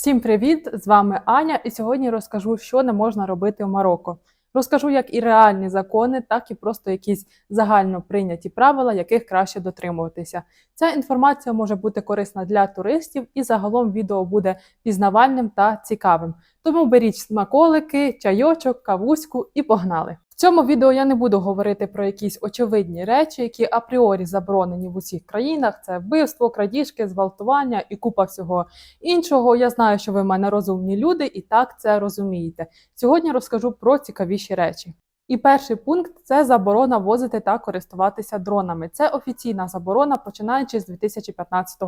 Всім привіт! З вами Аня, і сьогодні розкажу, що не можна робити в Марокко. Розкажу як і реальні закони, так і просто якісь загально прийняті правила, яких краще дотримуватися. Ця інформація може бути корисна для туристів, і загалом відео буде пізнавальним та цікавим. Тому беріть смаколики, чайочок, кавуську і погнали. Цьому відео я не буду говорити про якісь очевидні речі, які апріорі заборонені в усіх країнах: це вбивство, крадіжки, зґвалтування і купа всього іншого. Я знаю, що ви в мене розумні люди і так це розумієте. Сьогодні розкажу про цікавіші речі. І перший пункт це заборона возити та користуватися дронами. Це офіційна заборона, починаючи з 2015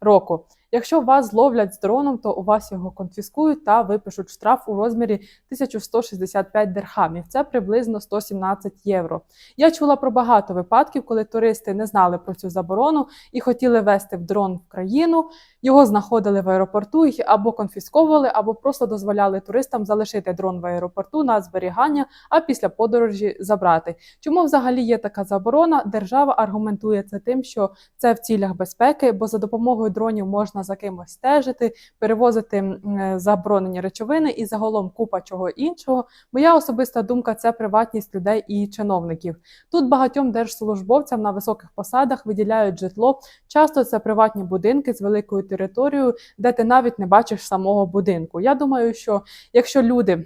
року. Якщо вас зловлять з дроном, то у вас його конфіскують та випишуть штраф у розмірі 1165 дирхамів. Це приблизно 117 євро. Я чула про багато випадків, коли туристи не знали про цю заборону і хотіли вести в дрон в країну. Його знаходили в аеропорту їх або конфісковували, або просто дозволяли туристам залишити дрон в аеропорту на зберігання, а після подорожі забрати. Чому взагалі є така заборона? Держава аргументує це тим, що це в цілях безпеки, бо за допомогою дронів можна за кимось стежити, перевозити е, заборонені речовини і загалом купа чого іншого. Моя особиста думка це приватність людей і чиновників. Тут багатьом держслужбовцям на високих посадах виділяють житло. Часто це приватні будинки з великою територією, де ти навіть не бачиш самого будинку. Я думаю, що якщо люди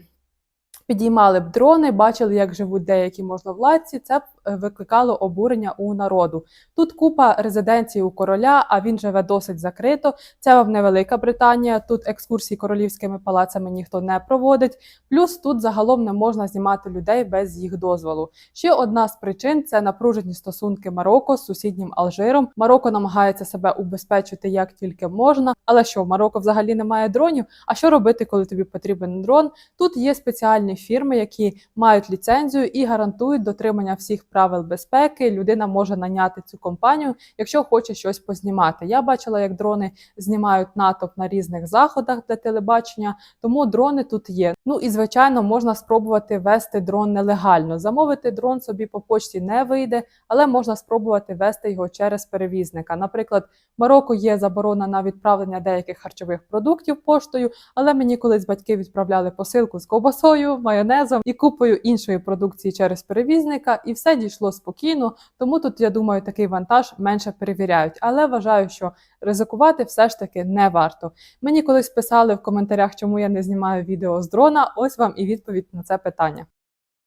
підіймали б дрони, бачили, як живуть деякі можновладці, це б е, викликало обурення у народу. Тут купа резиденцій у короля, а він живе досить закрито. Це вам не Велика Британія. Тут екскурсії королівськими палацами ніхто не проводить. Плюс тут загалом не можна знімати людей без їх дозволу. Ще одна з причин це напружені стосунки Марокко з сусіднім Алжиром. Марокко намагається себе убезпечити як тільки можна. Але що в Марокко взагалі немає дронів? А що робити, коли тобі потрібен дрон? Тут є спеціальні фірми, які мають ліцензію і гарантують дотримання всіх правил безпеки. Людина може наняти цю компанію, якщо хоче щось познімати. Я бачила, як дрони знімають натовп на різних заходах для телебачення, тому дрони тут є. Ну і звичайно, можна спробувати вести дрон нелегально. Замовити дрон собі по почті не вийде, але можна спробувати вести його через перевізника. Наприклад, Марокко є заборона на відправлення деяких харчових продуктів поштою, але мені колись батьки відправляли посилку з ковбасою, майонезом і купою іншої продукції через перевізника, і все дійшло спокійно. Тому тут, я думаю, такий вантаж менше перевіряють. Але вважаю, що ризикувати все ж таки не варто. Мені колись писали в коментарях, чому я не знімаю відео з дрона. Ось вам і відповідь на це питання.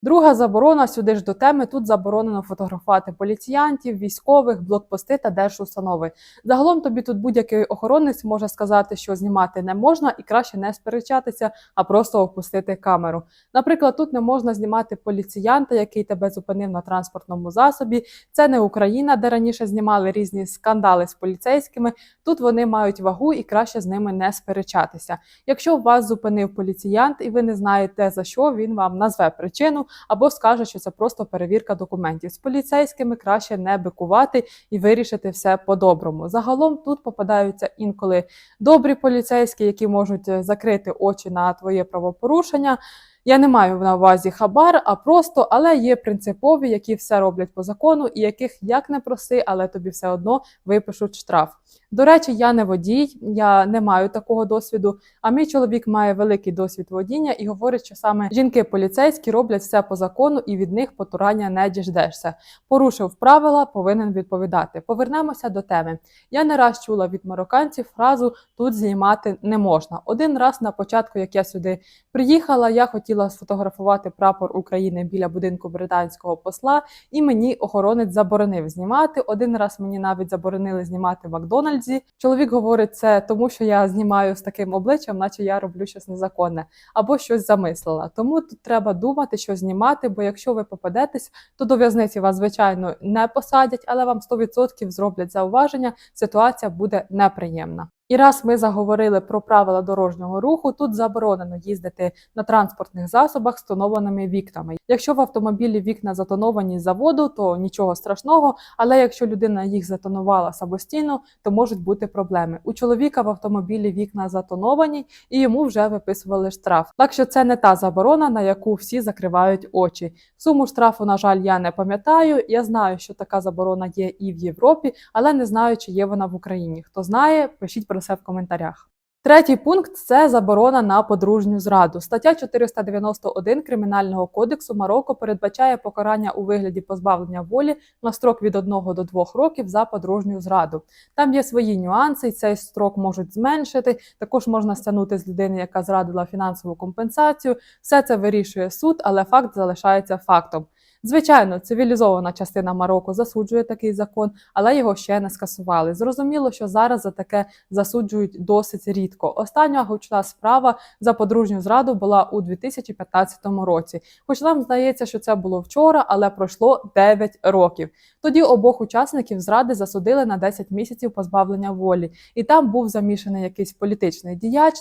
Друга заборона сюди ж до теми. Тут заборонено фотографувати поліціянтів, військових, блокпости та держустанови. Загалом тобі тут будь-який охоронець може сказати, що знімати не можна, і краще не сперечатися, а просто опустити камеру. Наприклад, тут не можна знімати поліціянта, який тебе зупинив на транспортному засобі. Це не Україна, де раніше знімали різні скандали з поліцейськими. Тут вони мають вагу і краще з ними не сперечатися. Якщо вас зупинив поліціянт і ви не знаєте за що, він вам назве причину або скаже, що це просто перевірка документів. З поліцейськими краще не бикувати і вирішити все по-доброму. Загалом тут попадаються інколи добрі поліцейські, які можуть е, закрити очі на твоє правопорушення. Я не маю на увазі хабар, а просто, але є принципові, які все роблять по закону, і яких як не проси, але тобі все одно випишуть штраф. До речі, я не водій, я не маю такого досвіду. А мій чоловік має великий досвід водіння і говорить, що саме жінки поліцейські роблять все по закону, і від них потурання не діждешся. Порушив правила, повинен відповідати. Повернемося до теми. Я не раз чула від марокканців фразу тут знімати не можна. Один раз на початку, як я сюди приїхала, я хотіла сфотографувати прапор України біля будинку британського посла, і мені охоронець заборонив знімати. Один раз мені навіть заборонили знімати в Макдональдсі. Чоловік говорить це тому, що я знімаю з таким обличчям, наче я роблю щось незаконне або щось замислила. Тому тут треба думати, що знімати, бо якщо ви попадетесь, то до в'язниці вас звичайно не посадять, але вам 100% зроблять зауваження. Ситуація буде неприємна. І раз ми заговорили про правила дорожнього руху, тут заборонено їздити на транспортних засобах з тонованими вікнами. Якщо в автомобілі вікна затоновані з заводу, то нічого страшного. Але якщо людина їх затонувала самостійно, то можуть бути проблеми. У чоловіка в автомобілі вікна затоновані і йому вже виписували штраф. Так що це не та заборона, на яку всі закривають очі. Суму штрафу, на жаль, я не пам'ятаю. Я знаю, що така заборона є і в Європі, але не знаю, чи є вона в Україні. Хто знає, пишіть про це в коментарях. Третій пункт це заборона на подружню зраду. Стаття 491 Кримінального кодексу Марокко передбачає покарання у вигляді позбавлення волі на строк від 1 до 2 років за подружню зраду. Там є свої нюанси, і цей строк можуть зменшити. Також можна стягнути з людини, яка зрадила фінансову компенсацію. Все це вирішує суд, але факт залишається фактом. Звичайно, цивілізована частина Марокко засуджує такий закон, але його ще не скасували. Зрозуміло, що зараз за таке засуджують досить рідко. Остання гучна справа за подружню зраду була у 2015 році. Хоч нам здається, що це було вчора, але пройшло 9 років. Тоді обох учасників зради засудили на 10 місяців позбавлення волі, і там був замішаний якийсь політичний діяч.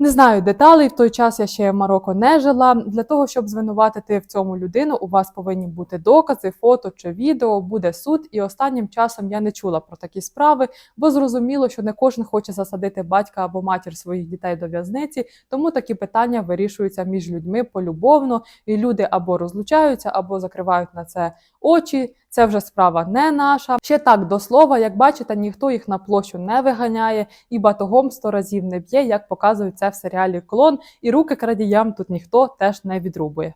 Не знаю деталей, в той час я ще в Марокко не жила. Для того, щоб звинуватити в цьому людину, у вас повинні бути докази, фото чи відео, буде суд. І останнім часом я не чула про такі справи, бо зрозуміло, що не кожен хоче засадити батька або матір своїх дітей до в'язниці, тому такі питання вирішуються між людьми полюбовно, і люди або розлучаються, або закривають на це очі. Це вже справа не наша. Ще так до слова, як бачите, ніхто їх на площу не виганяє і батогом сто разів не б'є, як показують це в серіалі Клон, і руки крадіям тут ніхто теж не відрубує.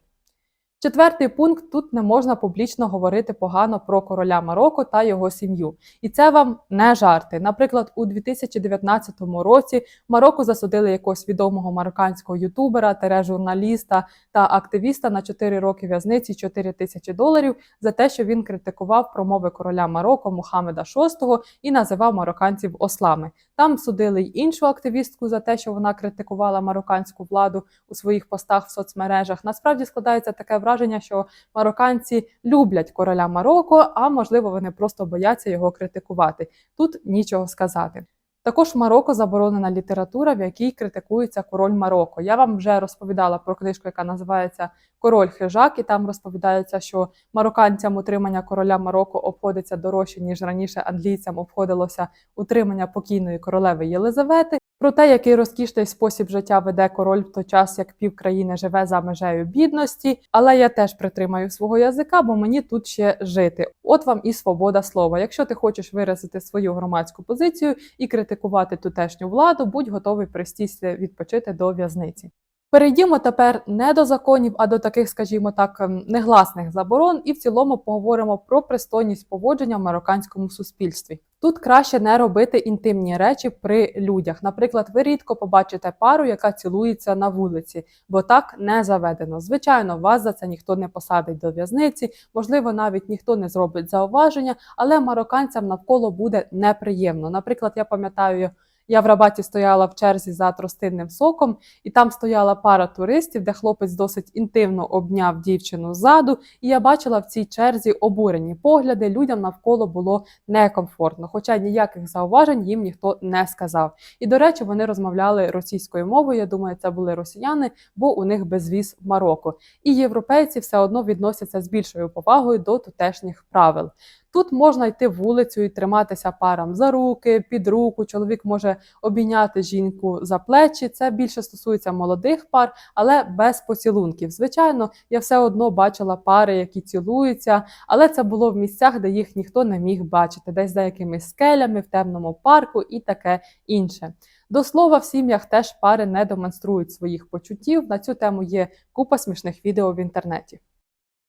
Четвертий пункт тут не можна публічно говорити погано про короля Марокко та його сім'ю. І це вам не жарти. Наприклад, у 2019 році Марокко засудили якогось відомого марокканського ютубера, тере-журналіста та активіста на 4 роки в'язниці 4 тисячі доларів за те, що він критикував промови короля Марокко Мухаммеда VI і називав марокканців ослами. Там судили й іншу активістку за те, що вона критикувала марокканську владу у своїх постах в соцмережах. Насправді складається таке враження, що марокканці люблять короля Марокко, а можливо, вони просто бояться його критикувати. Тут нічого сказати. Також в Марокко заборонена література, в якій критикується король Марокко. Я вам вже розповідала про книжку, яка називається Король хижак, і там розповідається, що марокканцям утримання короля Марокко обходиться дорожче, ніж раніше англійцям обходилося утримання покійної королеви Єлизавети. Про те, який розкішний спосіб життя веде король в той час, як пів країни живе за межею бідності. Але я теж притримаю свого язика, бо мені тут ще жити. От вам і свобода слова. Якщо ти хочеш виразити свою громадську позицію і критикувати тутешню владу, будь готовий пристійся відпочити до в'язниці. Перейдімо тепер не до законів, а до таких, скажімо так, ем, негласних заборон, і в цілому поговоримо про пристойність поводження в марокканському суспільстві. Тут краще не робити інтимні речі при людях. Наприклад, ви рідко побачите пару, яка цілується на вулиці, бо так не заведено. Звичайно, вас за це ніхто не посадить до в'язниці, можливо, навіть ніхто не зробить зауваження, але марокканцям навколо буде неприємно. Наприклад, я пам'ятаю. Я в Рабаті стояла в черзі за тростинним соком, і там стояла пара туристів, де хлопець досить інтимно обняв дівчину ззаду. І я бачила в цій черзі обурені погляди. Людям навколо було некомфортно, хоча ніяких зауважень їм ніхто не сказав. І до речі, вони розмовляли російською мовою. Я думаю, це були росіяни, бо у них безвіз в Марокко. І європейці все одно відносяться з більшою повагою до тутешніх правил. Тут можна йти вулицю і триматися парам за руки, під руку. Чоловік може обійняти жінку за плечі. Це більше стосується молодих пар, але без поцілунків. Звичайно, я все одно бачила пари, які цілуються, але це було в місцях, де їх ніхто не міг бачити, десь за якимись скелями, в темному парку і таке інше. До слова, в сім'ях теж пари не демонструють своїх почуттів. На цю тему є купа смішних відео в інтернеті.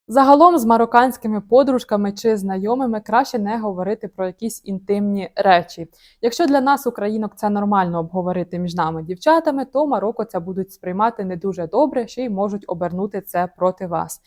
Загалом з марокканськими подружками чи знайомими краще не говорити про якісь інтимні речі. Якщо для нас, українок, це нормально обговорити між нами дівчатами, то Марокко це будуть сприймати не дуже добре, ще й можуть обернути це проти вас.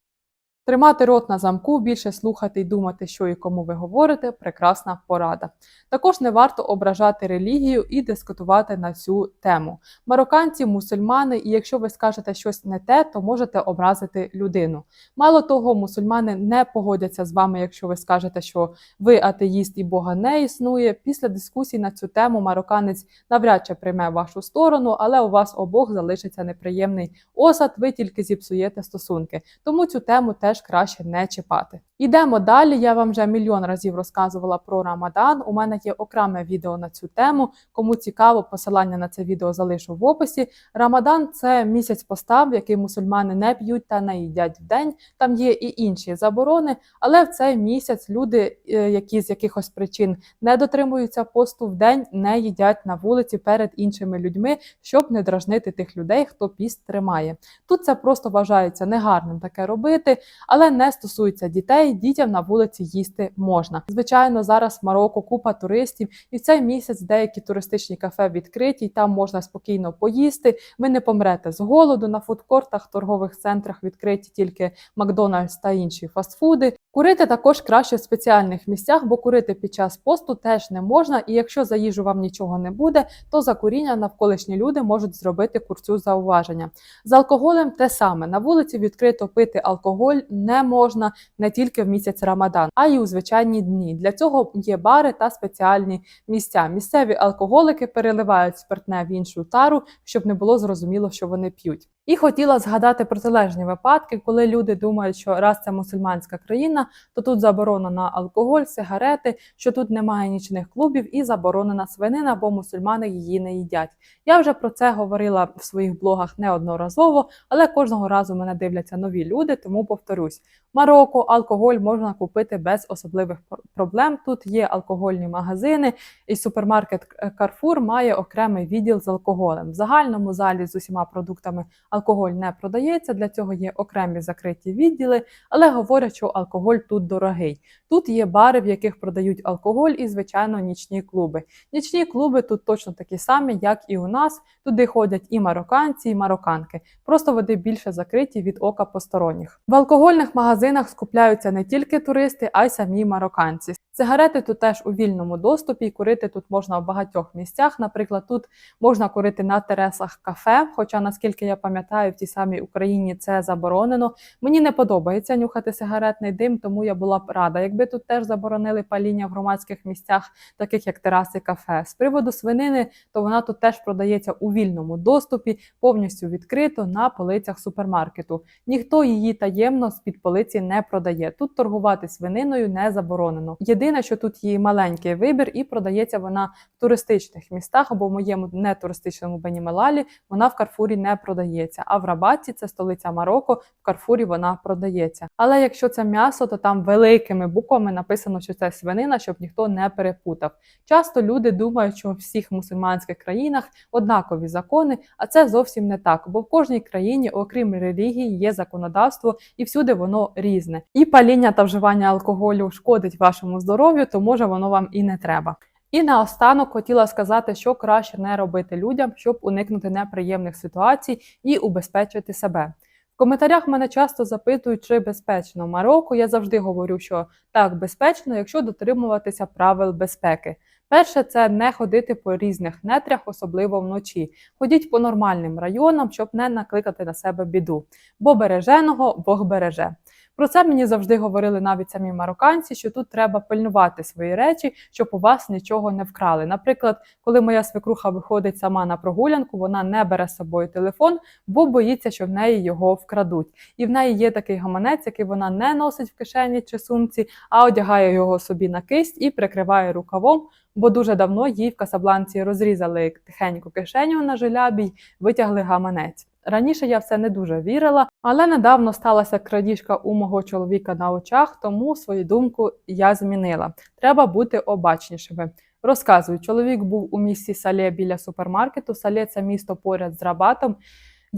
Тримати рот на замку, більше слухати і думати, що і кому ви говорите прекрасна порада. Також не варто ображати релігію і дискутувати на цю тему. Марокканці, мусульмани, і якщо ви скажете щось не те, то можете образити людину. Мало того, мусульмани не погодяться з вами, якщо ви скажете, що ви атеїст і Бога не існує. Після дискусій на цю тему марокканець навряд чи прийме вашу сторону, але у вас обох залишиться неприємний осад, ви тільки зіпсуєте стосунки. Тому цю тему теж теж краще не чіпати. Ідемо далі. Я вам вже мільйон разів розказувала про Рамадан. У мене є окреме відео на цю тему. Кому цікаво, посилання на це відео залишу в описі. Рамадан це місяць постав, в який мусульмани не п'ють та не їдять в день. Там є і інші заборони, але в цей місяць люди, е, які з якихось причин не дотримуються посту в день, не їдять на вулиці перед іншими людьми, щоб не дражнити тих людей, хто піст тримає. Тут це просто вважається негарним таке робити, але не стосується дітей. Дітям на вулиці їсти можна. Звичайно, зараз в Марокко купа туристів, і в цей місяць деякі туристичні кафе відкриті, і там можна спокійно поїсти. Ви не помрете з голоду на фудкортах, торгових центрах відкриті тільки Макдональдс та інші фастфуди. Курити також краще в спеціальних місцях, бо курити під час посту теж не можна. І якщо за їжу вам нічого не буде, то за куріння навколишні люди можуть зробити курцю зауваження. З алкоголем те саме на вулиці відкрито пити алкоголь не можна не тільки в місяць Рамадан, а й у звичайні дні. Для цього є бари та спеціальні місця. Місцеві алкоголики переливають спиртне в іншу тару, щоб не було зрозуміло, що вони п'ють. І хотіла згадати протилежні випадки, коли люди думають, що раз це мусульманська країна, то тут заборонено алкоголь, сигарети, що тут немає нічних клубів і заборонена свинина, бо мусульмани її не їдять. Я вже про це говорила в своїх блогах неодноразово, але кожного разу мене дивляться нові люди, тому повторюсь: Марокко, алкоголь можна купити без особливих проблем. Тут є алкогольні магазини, і супермаркет Carrefour має окремий відділ з алкоголем. В загальному залі з усіма продуктами алкоголь не продається. Для цього є окремі закриті відділи, але говорять, що алкоголь тут дорогий. Тут є бари, в яких продають алкоголь, і звичайно нічні клуби. Нічні клуби тут точно такі самі, як і у нас. Туди ходять і марокканці, і марокканки. Просто вони більше закриті від ока посторонніх. В алкогольних магазинах скупляються не тільки туристи, а й самі марокканці. Сигарети тут теж у вільному доступі. і Курити тут можна в багатьох місцях. Наприклад, тут можна курити на терасах кафе. Хоча, наскільки я пам'ятаю, в тій самій Україні це заборонено. Мені не подобається нюхати сигаретний дим, тому я була б рада, якби тут теж заборонили паління в громадських місцях, таких як тераси кафе. З приводу свинини, то вона тут теж продається у вільному доступі, повністю відкрито на полицях супермаркету. Ніхто її таємно з під полиці не продає. Тут торгувати свининою не заборонено. Єдине, що тут є маленький вибір, і продається вона в туристичних містах або в моєму нетуристичному Бенімелалі вона в Карфурі не продається. А в Рабаті, це столиця Марокко, в Карфурі вона продається. Але якщо це м'ясо, то там великими буквами написано, що це свинина, щоб ніхто не перепутав. Часто люди думають, що у всіх мусульманських країнах однакові закони, а це зовсім не так, бо в кожній країні, окрім релігії, є законодавство, і всюди воно різне. І паління та вживання алкоголю шкодить вашому здоров'ю, то може воно вам і не треба. І наостанок хотіла сказати, що краще не робити людям, щоб уникнути неприємних ситуацій і убезпечити себе. В коментарях мене часто запитують, чи безпечно Марокко. Я завжди говорю, що так безпечно, якщо дотримуватися правил безпеки. Перше, це не ходити по різних нетрях, особливо вночі. Ходіть по нормальним районам, щоб не накликати на себе біду. Бо береженого Бог береже. Про це мені завжди говорили навіть самі марокканці, що тут треба пильнувати свої речі, щоб у вас нічого не вкрали. Наприклад, коли моя свекруха виходить сама на прогулянку, вона не бере з собою телефон, бо боїться, що в неї його вкрадуть. І в неї є такий гаманець, який вона не носить в кишені чи сумці, а одягає його собі на кисть і прикриває рукавом. Бо дуже давно їй в Касабланці розрізали тихеньку кишеню на жилябі й витягли гаманець. Раніше я в це не дуже вірила, але недавно сталася крадіжка у мого чоловіка на очах, тому свою думку я змінила. Треба бути обачнішими. Розказую, чоловік був у місті Сале біля супермаркету. Сале це місто поряд з Рабатом.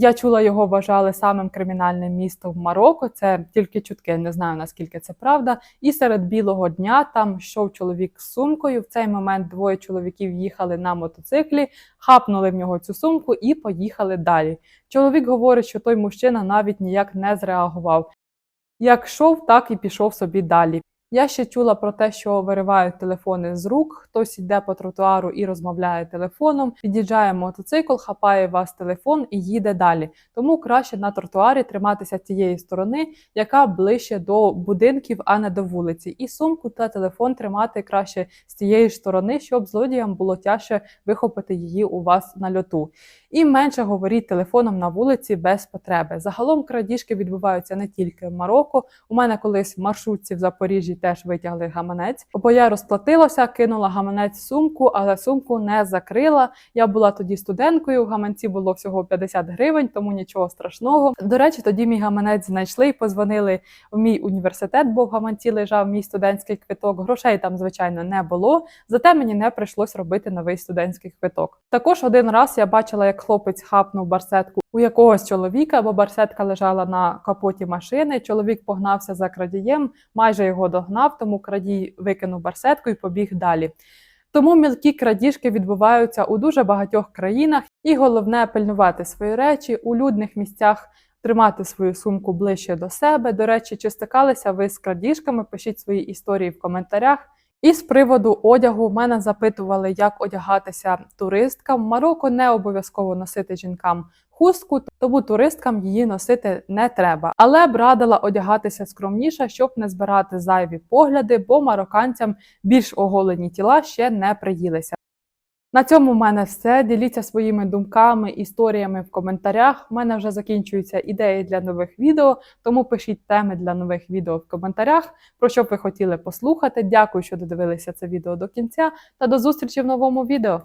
Я чула, його вважали самим кримінальним містом в Марокко. Це тільки чутки, не знаю наскільки це правда. І серед білого дня там йшов чоловік з сумкою. В цей момент двоє чоловіків їхали на мотоциклі, хапнули в нього цю сумку і поїхали далі. Чоловік говорить, що той мужчина навіть ніяк не зреагував. Як йшов, так і пішов собі далі. Я ще чула про те, що виривають телефони з рук, хтось йде по тротуару і розмовляє телефоном, під'їжджає мотоцикл, хапає вас телефон і їде далі. Тому краще на тротуарі триматися тієї сторони, яка ближче до будинків, а не до вулиці. І сумку та телефон тримати краще з тієї ж сторони, щоб злодіям було тяжче вихопити її у вас на льоту. І менше говоріть телефоном на вулиці без потреби. Загалом крадіжки відбуваються не тільки в Марокко. У мене колись в маршрутці в Запоріжжі теж витягли гаманець, бо я розплатилася, кинула гаманець в сумку, але сумку не закрила. Я була тоді студенткою, в гаманці було всього 50 гривень, тому нічого страшного. До речі, тоді мій гаманець знайшли і позвонили в мій університет, бо в гаманці лежав мій студентський квиток. Грошей там, звичайно, не було. Зате мені не прийшлось робити новий студентський квиток. Також один раз я бачила, як хлопець хапнув барсетку у якогось чоловіка, бо барсетка лежала на капоті машини. Чоловік погнався за крадієм, майже його догнав, тому крадій викинув барсетку і побіг далі. Тому мілкі крадіжки відбуваються у дуже багатьох країнах, і головне пильнувати свої речі у людних місцях. Тримати свою сумку ближче до себе. До речі, чи стикалися ви з крадіжками? Пишіть свої історії в коментарях. І з приводу одягу мене запитували, як одягатися туристкам. В Марокко не обов'язково носити жінкам хустку, тому туристкам її носити не треба. Але б радила одягатися скромніше, щоб не збирати зайві погляди, бо марокканцям більш оголені тіла ще не приїлися. На цьому в мене все. Діліться своїми думками, історіями в коментарях. У мене вже закінчуються ідеї для нових відео, тому пишіть теми для нових відео в коментарях, про що б ви хотіли послухати. Дякую, що додивилися це відео до кінця, та до зустрічі в новому відео.